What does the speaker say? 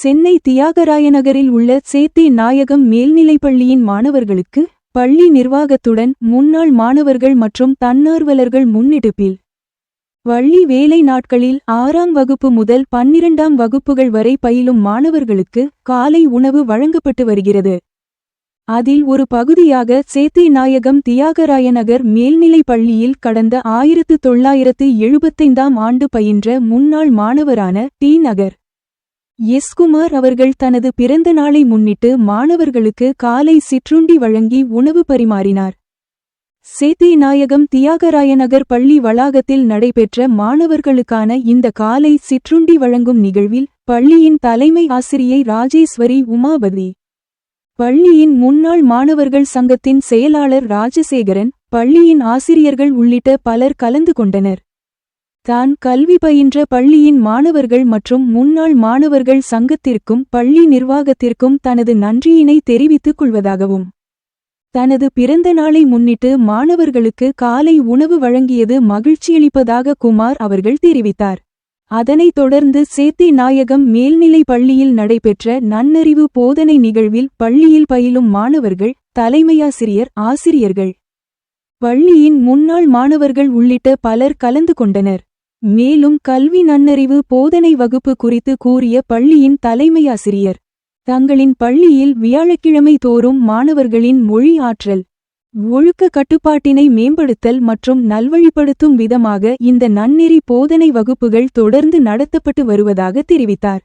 சென்னை தியாகராயநகரில் உள்ள சேத்தி நாயகம் மேல்நிலைப்பள்ளியின் மாணவர்களுக்கு பள்ளி நிர்வாகத்துடன் முன்னாள் மாணவர்கள் மற்றும் தன்னார்வலர்கள் முன்னெடுப்பில். வள்ளி வேலை நாட்களில் ஆறாம் வகுப்பு முதல் பன்னிரண்டாம் வகுப்புகள் வரை பயிலும் மாணவர்களுக்கு காலை உணவு வழங்கப்பட்டு வருகிறது. அதில் ஒரு பகுதியாக சேத்தி நாயகம் தியாகராயநகர் மேல்நிலைப் பள்ளியில் கடந்த ஆயிரத்து தொள்ளாயிரத்து எழுபத்தைந்தாம் ஆண்டு பயின்ற முன்னாள் மாணவரான டி. நகர். எஸ்குமார் அவர்கள் தனது பிறந்த நாளை முன்னிட்டு மாணவர்களுக்கு காலை சிற்றுண்டி வழங்கி உணவு பரிமாறினார். சேத்தி நாயகம் தியாகராயநகர் பள்ளி வளாகத்தில் நடைபெற்ற மாணவர்களுக்கான இந்த காலை சிற்றுண்டி வழங்கும் நிகழ்வில் பள்ளியின் தலைமை ஆசிரியை ராஜேஸ்வரி உமாபதி பள்ளியின் முன்னாள் மாணவர்கள் சங்கத்தின் செயலாளர் ராஜசேகரன் பள்ளியின் ஆசிரியர்கள் உள்ளிட்ட பலர் கலந்து கொண்டனர். தான் கல்வி பயின்ற பள்ளியின் மாணவர்கள் மற்றும் முன்னாள் மாணவர்கள் சங்கத்திற்கும் பள்ளி நிர்வாகத்திற்கும் தனது நன்றியினை தெரிவித்துக் கொள்வதாகவும் தனது பிறந்த நாளை முன்னிட்டு மாணவர்களுக்கு காலை உணவு வழங்கியது மகிழ்ச்சியளிப்பதாக குமார் அவர்கள் தெரிவித்தார். அதனைத் தொடர்ந்து சேத்தி நாயகம் மேல்நிலை பள்ளியில் நடைபெற்ற நன்னறிவு போதனை நிகழ்வில் பள்ளியில் பயிலும் மாணவர்கள் தலைமையாசிரியர் ஆசிரியர்கள் பள்ளியின் முன்னாள் மாணவர்கள் உள்ளிட்ட பலர் கலந்து கொண்டனர். மேலும் கல்வி நன்னறிவு போதனை வகுப்பு குறித்து கூறிய பள்ளியின் தலைமை ஆசிரியர் தங்களின் பள்ளியில் வியாழக்கிழமை தோறும் மாணவர்களின் மொழி ஆற்றல் ஒழுக்க கட்டுப்பாட்டினை மேம்படுத்தல் மற்றும் நல்வழிப்படுத்தும் விதமாக இந்த நன்னெறி போதனை வகுப்புகள் தொடர்ந்து நடத்தப்பட்டு வருவதாக தெரிவித்தார்.